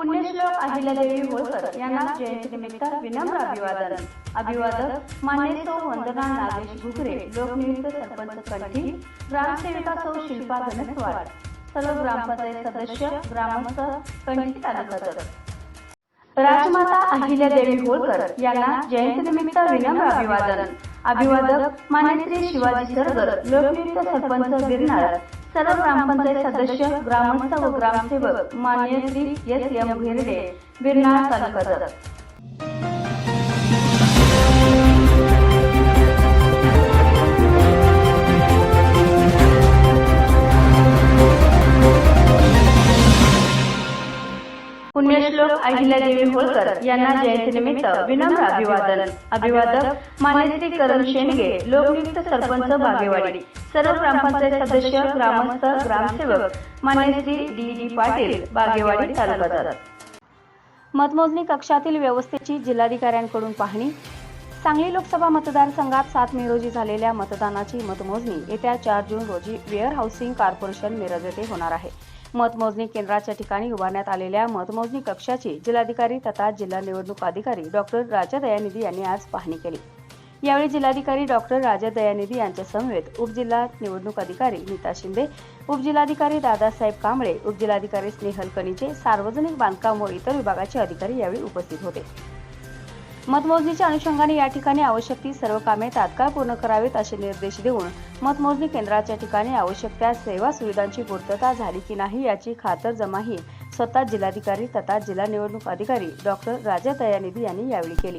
पुण्यश्लोक अहिल्यादेवी होळकर यांना जयंतीनिमित्त विनम्र अभिवादन. अभिवादक मान्य सौ वंदना नागेश घुगरे लोकनियुक्त सरपंच कंठी ग्रामसेविका सौ शिल्पा घनस्वाड सर्व ग्रामपंचायत सदस्य ग्रामस्थ कंठी तालुक्यात राजमाता अहिल्यादेवी होळकर यांना जयंतीनिमित्त विनम्र अभिवादन. अभिवादक मान्य श्री शिवाजी सरगर लोकनियुक्त सरपंच गिरणार सर्व ग्रामपंचायत सदस्य ग्रामस्थ व ग्रामसेवक मान्य श्री एस एम घेरडे गिरनार तालुका पुण्यश्लोक अहिल्यादेवी होळकर यांना जयंतीनिमित्त विनम्र अभिवादन. अभिवादक मान्यश्री करण शेंडगे लोकनियुक्त सरपंच बागेवाडी. सर्व ग्रामपंचायत सदस्य ग्रामस्थ ग्रामसेवक मान्य श्री डी डी पाटील बागेवाडी तालुक्यात मतमोजणी कक्षातील व्यवस्थेची जिल्हाधिकाऱ्यांकडून पाहणी. सांगली लोकसभा मतदारसंघात सात मे रोजी झालेल्या मतदानाची मतमोजणी. येत्या चार जून रोजी वेअर हाऊसिंग कॉर्पोरेशन मिरज येथे होणार आहे. मतमोजणी केंद्राच्या ठिकाणी उभारण्यात आलेल्या मतमोजणी कक्षाची जिल्हाधिकारी तथा जिल्हा निवडणूक अधिकारी डॉक्टर राजा दयानिधी यांनी आज पाहणी केली. यावेळी जिल्हाधिकारी डॉक्टर राजा दयानिधी यांच्या समवेत उपजिल्हा निवडणूक अधिकारी नीता शिंदे उपजिल्हाधिकारी दादासाहेब कांबळे उपजिल्हाधिकारी स्नेहल कनिजे सार्वजनिक बांधकाम व इतर विभागाचे अधिकारी यावेळी उपस्थित होते. मतमोजणीच्या अनुषंगाने या ठिकाणी आवश्यक ती सर्व कामे तात्काळ पूर्ण करावीत असे निर्देश देऊन मतमोजणी केंद्राच्या ठिकाणी आवश्यक त्या सेवा सुविधांची पूर्तता झाली की नाही याची खातरजमाही स्वतः जिल्हाधिकारी तथा जिल्हा निवडणूक अधिकारी डॉक्टर राजा दयानिधी यांनी यावेळी केली.